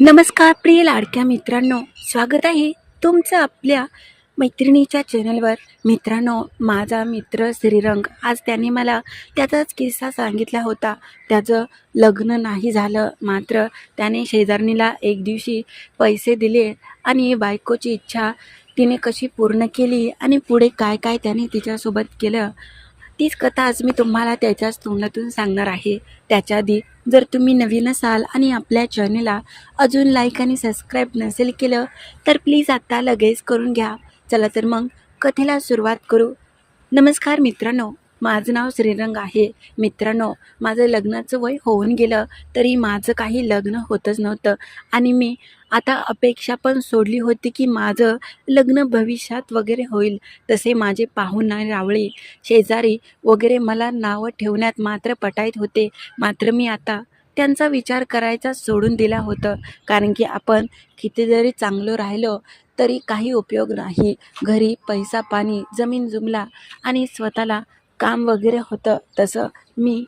नमस्कार प्रिय लाडक्या मित्रांनो. स्वागत आहे तुमचं आपल्या मैत्रिणीच्या चॅनलवर. मित्रांनो माझा मित्र श्रीरंग आज त्याने मला त्याचाच किस्सा सांगितला होता. त्याचं लग्न नाही झालं मात्र त्याने शेजारणीला एक दिवशी पैसे दिले आणि बायकोची इच्छा तिने कशी पूर्ण केली आणि पुढे काय काय त्याने तिच्यासोबत केलं तीच कथा आज मी तुम्हाला त्याच्याच तोंडातून सांगणार आहे. त्याच्या आधी जर तुम्ही नवीन असाल आणि आपल्या चॅनलला अजून लाईक आणि सबस्क्राईब नसेल केलं तर प्लीज आत्ता लगेच करून घ्या. चला तर मग कथेला सुरुवात करू. नमस्कार मित्रांनो. माझं नाव श्रीरंग आहे. मित्रांनो माझं लग्नाचं वय होऊन गेलं तरी माझं काही लग्न होतच नव्हतं. आणि मी आता अपेक्षा पण सोडली होती की माझं लग्न भविष्यात वगैरे होईल. तसे माझे पाहुणा रावळे शेजारी वगैरे मला नावं ठेवण्यात मात्र पटाईत होते. मात्र मी आता त्यांचा विचार करायचा सोडून दिला होतं. कारण की आपण किती जरी चांगलं राहिलो तरी काही उपयोग नाही. घरी पैसा पाणी जमीन जुमला आणि स्वतःला काम वगैरे होतं तसं मी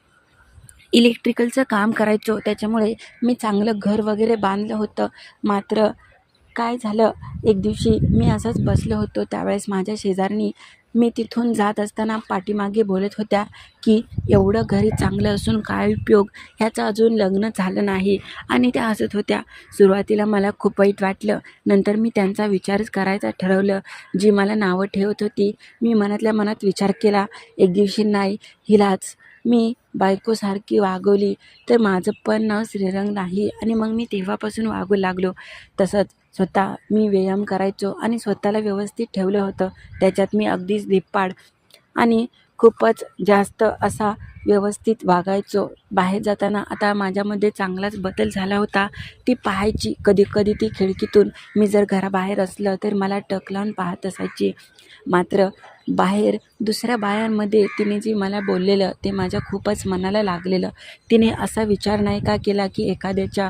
इलेक्ट्रिकलचं काम करायचो. त्याच्यामुळे मी चांगलं घर वगैरे बांधलं होतं. मात्र काय झालं एक दिवशी मी असंच बसलो होतो. त्यावेळेस माझ्या शेजारनी मी तिथून जात असताना पाठीमागे बोलत होत्या की एवढं घरी चांगलं असून काय उपयोग? ह्याचं अजून लग्न झालं नाही. आणि त्या हसत होत्या. सुरुवातीला मला खूप वाईट वाटलं. नंतर मी त्यांचा विचारच करायचा ठरवलं. जी मला नावं ठेवत होती मी मनातल्या मनात विचार केला. एक दिवशी नाही हिलाच. मी बायकोसारखी वागवली तर माझं पण नाव श्रीरंग नाही. आणि मग मी तेव्हापासून वागू लागलो. तसंच स्वतः मी व्यायाम करायचो आणि स्वतःला व्यवस्थित ठेवलं होतं. त्याच्यात मी अगदीच धिप्पाड आणि खूपच जास्त असा व्यवस्थित वागायचो. बाहेर जाताना आता माझ्यामध्ये चांगलाच बदल झाला होता. ती पाहायची कधी कधी ती खिडकीतून. मी जर घराबाहेर असलं तर मला टक लावून पाहत असायची. मात्र बाहेर दुसऱ्या बायांमध्ये तिने जे मला बोललेलं ते माझ्या खूपच मनाला लागलेलं. तिने असा विचार नाही का केला की एखाद्याच्या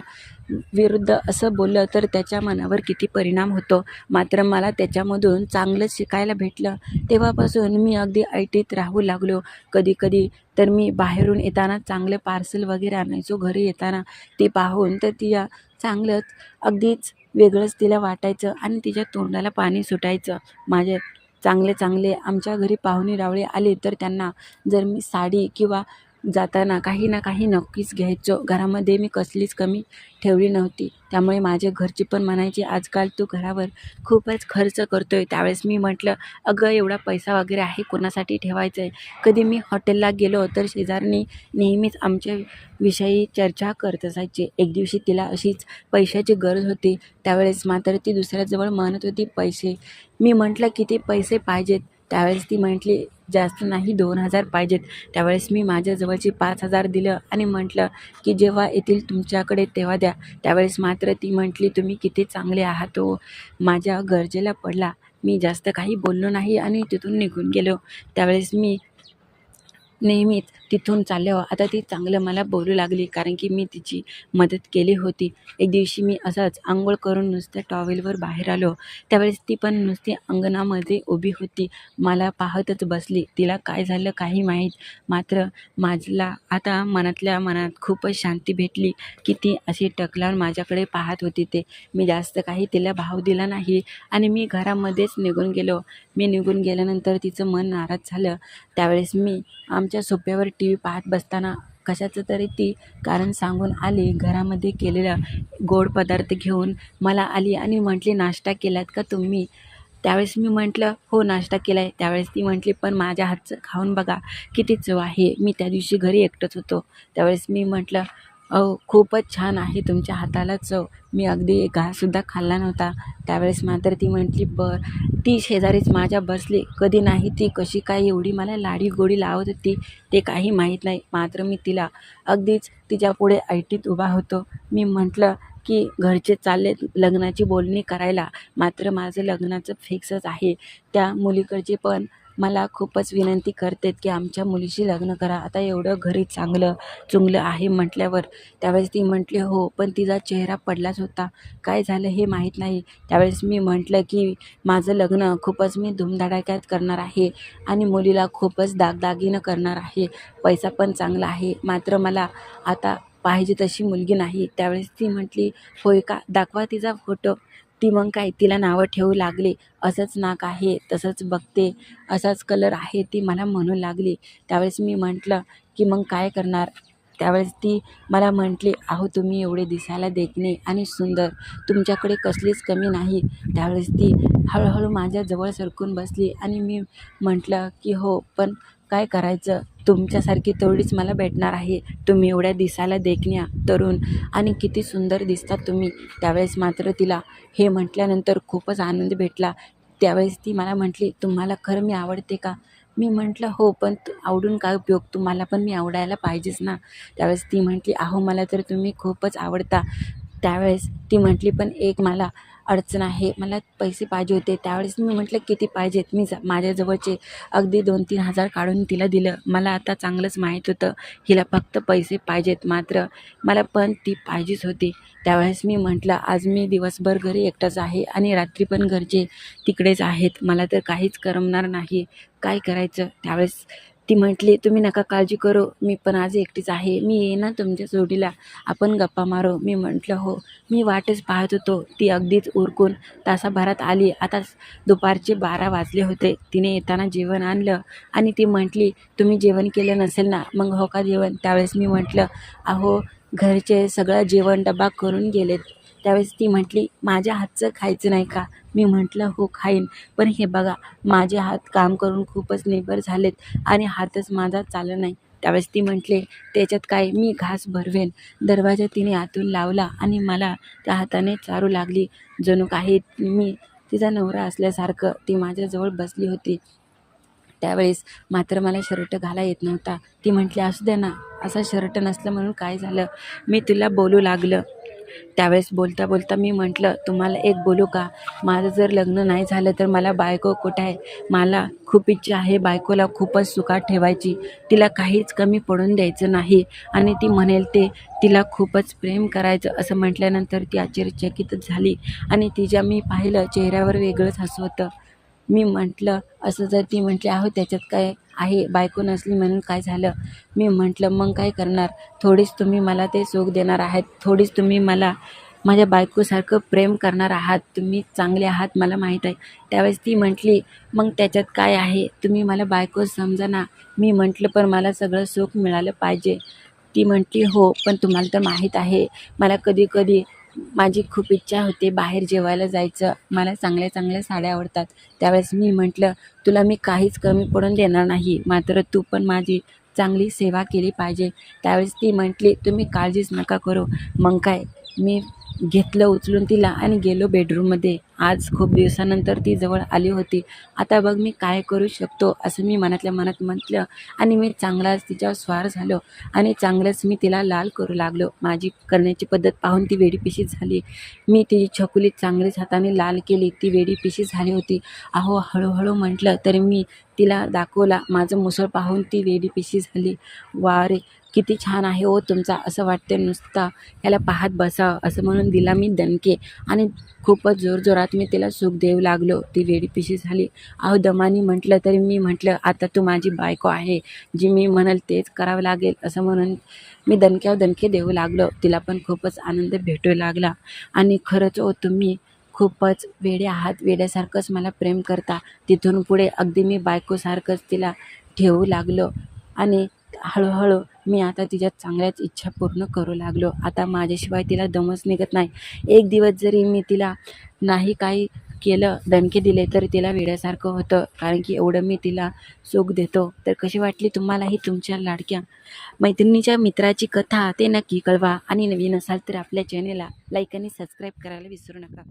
विरुद्ध असं बोललं तर त्याच्या मनावर किती परिणाम होतो? मात्र मला त्याच्यामधून चांगलंच शिकायला भेटलं. तेव्हापासून मी अगदी ऐटीत राहू लागलो. कधी कधी तर मी बाहेरून येताना चांगले पार्सल वगैरे आणायचो. घरी येताना ते पाहून तर तिला चांगलंच अगदीच वेगळंच तिला वाटायचं आणि तिच्या तोंडाला पाणी सुटायचं. माझे चांगले चांगले आमच्या घरी पाहुणे रावळे आले तर त्यांना जर मी साडी किंवा जाताना काही ना काही नक्कीच घ्यायचो. घरामध्ये मी कसलीच कमी ठेवली नव्हती. त्यामुळे माझे घरचे पण म्हणायचे आजकाल तू घरावर खूपच खर्च करतो आहे त्यावेळेस मी म्हटलं अगं एवढा पैसा वगैरे आहे कोणासाठी ठेवायचं आहे कधी मी हॉटेलला गेलो तर शेजारनी नेहमीच आमच्या विषयी चर्चा करत असायचे. एक दिवशी तिला अशीच पैशाची गरज होती. त्यावेळेस मात्र ती दुसऱ्याजवळ म्हणत होती पैसे. मी म्हटलं किती पैसे पाहिजेत? त्यावेळेस ती म्हटली जास्त नाही दोन हजार पाहिजेत. त्यावेळेस मी माझ्याजवळची पाच हजार दिलं आणि म्हटलं की जेव्हा येतील तुमच्याकडे तेव्हा द्या. त्यावेळेस मात्र ती म्हटली तुम्ही किती चांगले आहात हो. माझ्या गरजेला पडला. मी जास्त काही बोललो नाही आणि तिथून निघून गेलो. त्यावेळेस मी नेहमीच तिथून चालल्यावर. आता ती चांगलं मला बोलू लागली कारण की मी तिची मदत केली होती. एक दिवशी मी असंच आंघोळ करून नुसत्या टॉवेलवर बाहेर आलो. त्यावेळेस ती पण नुसती अंगणामध्ये उभी होती. मला पाहतच बसली. तिला काय झालं काही माहीत. मात्र माझला आता मनातल्या मनात खूपच शांती भेटली की ती अशी टकलावर माझ्याकडे पाहत होती ते. मी जास्त काही तिला भाव दिला नाही आणि मी घरामध्येच निघून गेलो. मी निघून गेल्यानंतर तिचं मन नाराज झालं. त्यावेळेस मी आमच्या सोप्यावर टी व्ही पाहत बसताना कशाचं तरी ती कारण सांगून आली घरामध्ये केलेला गोड पदार्थ घेऊन मला आली आणि म्हटली नाश्ता केलात का तुम्ही? त्यावेळेस मी म्हटलं हो नाश्ता केला आहे त्यावेळेस ती म्हटली पण माझ्या हातचं खाऊन बघा किती चव आहे. मी त्या दिवशी घरी एकटंच होतो. त्यावेळेस मी म्हटलं अहो खूपच छान आहे तुमच्या हाताला चव. मी अगदी घाससुद्धा खाल्ला नव्हता. त्यावेळेस मात्र ती म्हटली बर. ती शेजारीच माझ्या बसली. कधी नाही ती कशी काय एवढी मला लाडी गोडी लावत होती ते काही माहीत नाही. मात्र मी तिला अगदीच तिच्यापुढे ऐटीत उभा होतो. मी म्हटलं की घरचे चालले लग्नाची बोलणी करायला. मात्र माझं लग्नाचं फिक्सच आहे. त्या मुलीकडचे पण मला खूपच विनंती करतात की आमच्या मुलीशी लग्न करा. आता एवढं घरी चांगलं चुंगलं आहे म्हटल्यावर त्यावेळेस ती म्हटली हो पण तिचा चेहरा पडलाच होता. काय झालं हे माहीत नाही. त्यावेळेस मी म्हटलं की माझं लग्न खूपच मी धुमधडाक्यात करणार आहे आणि मुलीला खूपच दागदागिनं करणार आहे. पैसा पण चांगला आहे. मात्र मला आता पाहिजे तशी मुलगी नाही. त्यावेळेस ती म्हटली होय का? दाखवा तिचा फोटो ती मग काय तिला नावं ठेवू लागली. असंच नाक आहे तसंच बघते. असाच कलर आहे ती मला म्हणू लागली. त्यावेळेस मी म्हटलं की मग काय करणार? त्यावेळेस ती मला म्हटली अहो तुम्ही एवढे दिसायला देखणे आणि सुंदर. तुमच्याकडे कसलीच कमी नाही. त्यावेळेस ती हळूहळू माझ्याजवळ सरकून बसली आणि मी म्हटलं की हो पण काय करायचं? तुमच्यासारखी तेवढीच मला भेटणार आहे. तुम्ही एवढ्या दिसायला देखण्या तरुण. आणि किती सुंदर दिसतात तुम्ही. त्यावेळेस मात्र तिला हे म्हटल्यानंतर खूपच आनंद भेटला. त्यावेळेस ती मला म्हटली तुम्हाला खरं मी आवडते का? मी म्हटलं हो पण तू आवडून काय उपयोग? तुम्हाला पण मी आवडायला पाहिजेच ना. त्यावेळेस ती म्हटली अहो मला तर तुम्ही खूपच आवडता. त्यावेळेस ती म्हटली पण एक मला अडचण आहे मला पैसे पाहिजे होते त्यावेळेस मी म्हटलं किती पाहिजेत? मी माझ्याजवळचे अगदी दोन तीन हजार काढून तिला दिलं. मला आता चांगलंच माहीत होतं हिला फक्त पैसे पाहिजेत मात्र. मला पण ती पाहिजेच होती. त्यावेळेस मी म्हटलं आज मी दिवसभर घरी एकटाच आहे आणि रात्री पण घरचे तिकडेच आहेत. मला तर काहीच करमणार नाही. काय करायचं? त्यावेळेस ती म्हटली तुम्ही नका काळजी करू मी पण आज एकटीच आहे. मी ये ना तुमच्या जोडीला. आपण गप्पा मारू. मी म्हटलं हो. मी वाटच पाहत होतो. ती अगदीच उरकून तासाभरात आली. आता दुपारचे बारा वाजले होते. तिने येताना जेवण आणलं आणि ती म्हटली तुम्ही जेवण केलं नसेल ना? मग हो का जेवण? त्यावेळेस मी म्हटलं अहो घरचे सगळं जेवण डबा करून गेलेत. त्यावेळेस ती म्हटली माझ्या हातचं खायचं नाही का? मी म्हटलं हो खाईन. पण हे बघा माझे हात काम करून खूपच निबर झालेत आणि हातच माझा चालला नाही. त्यावेळेस ती म्हटले त्याच्यात काय? मी घास भरवेन. दरवाजा तिने आतून लावला आणि मला त्या हाताने चारू लागली. जणू काही मी तिचा नवरा असल्यासारखं ती माझ्याजवळ बसली होती. त्यावेळेस मात्र मला शर्ट घाला येत नव्हता. ती म्हटली असू दे ना असा शर्ट नसलं म्हणून काय झालं? मी तुला बोलू लागलं. त्यावेळेस बोलता बोलता मी म्हटलं तुम्हाला एक बोलू का? माझं जर लग्न नाही झालं तर मला बायको कुठं आहे? मला खूप इच्छा आहे बायकोला खूपच सुखात ठेवायची. तिला काहीच कमी पडून द्यायचं नाही. आणि ती म्हणेल ते तिला खूपच प्रेम करायचं. असं म्हटल्यानंतर ती आश्चर्यचकितच झाली. आणि तिच्या मी पाहिलं चेहऱ्यावर वेगळंच हसू होतं. मी म्हटलं असं जर ती म्हटली आहो त्याच्यात काय आहे बायको नसली म्हणून काय झालं? मी म्हटलं मग काय करणार? थोडीच तुम्ही मला ते सुख देणार आहात. थोडीच तुम्ही मला माझ्या बायकोसारखं प्रेम करणार आहात. तुम्ही चांगले आहात मला माहीत आहे. त्यावेळेस ती म्हटली मग त्याच्यात काय आहे? तुम्ही मला बायको समजा ना मी म्हटलं पण मला सगळं सुख मिळालं पाहिजे. ती म्हटली हो पण तुम्हाला तर माहीत आहे. मला कधी कधी माझी खूप इच्छा होते बाहेर जेवायला जायचं. मला चांगल्या चांगल्या साड्या आवडतात. त्यावेळेस मी म्हटलं तुला मी काहीच कमी पडून देणार नाही. मात्र तू पण माझी चांगली सेवा केली पाहिजे. त्यावेळेस ती म्हटली तुम्ही काळजीच नका करू. मग काय? मी घेतलं उचलून तिला आणि गेलो बेडरूममध्ये आज खूप दिवसानंतर ती जवळ आली होती. आता बघ मी काय करू शकतो असं मी मनातल्या मनात म्हटलं आणि मी चांगलाच तिच्यावर स्वार झालो आणि चांगलंच मी तिला लाल करू लागलो. माझी करण्याची पद्धत पाहून ती वेडी पिशी झाली. मी तिची छकुली चांगलीच हाताने लाल केली. ती वेडी पिशी झाली होती. अहो हळूहळू म्हटलं तरी मी तिला दाखवला. माझं मुसळ पाहून ती वेडी पिशी झाली. वा रे किती छान आहे हो तुमचा असं वाटते नुसता. याला पाहत बसा असं म्हणून दिला मी दणके. आणि खूपच जोरजोरात मी तिला सुख देऊ लागलो. ती वेडी पिशी झाली. अहो दमानी म्हटलं तरी मी म्हटलं आता तू माझी बायको आहे. जी मी म्हणाल तेच करावं लागेल. असं म्हणून मी दणक्यावर दणके देऊ लागलो. तिला पण खूपच आनंद भेटू लागला. आणि खरंच ओ तुम्ही खूपच वेडे आहात. वेड्यासारखंच मला प्रेम करता. तिथून पुढे अगदी मी बायकोसारखंच तिला ठेवू लागलो. आणि हळूहळू मी आता तिच्या चांगल्याच इच्छा पूर्ण करू लागलो. आता माझ्याशिवाय तिला दमच निघत नाही. एक दिवस जरी मी तिला नाही काही केलं दणके दिले तर तिला वेड्यासारखं होतं. कारण की एवढं मी तिला सुख देतो. तर कशी वाटली तुम्हालाही तुमच्या लाडक्या मैत्रिणीच्या मित्राची कथा ते नक्की कळवा. आणि नवीन असाल तर आपल्या चॅनेलला लाईक आणि सबस्क्राईब करायला विसरू नका.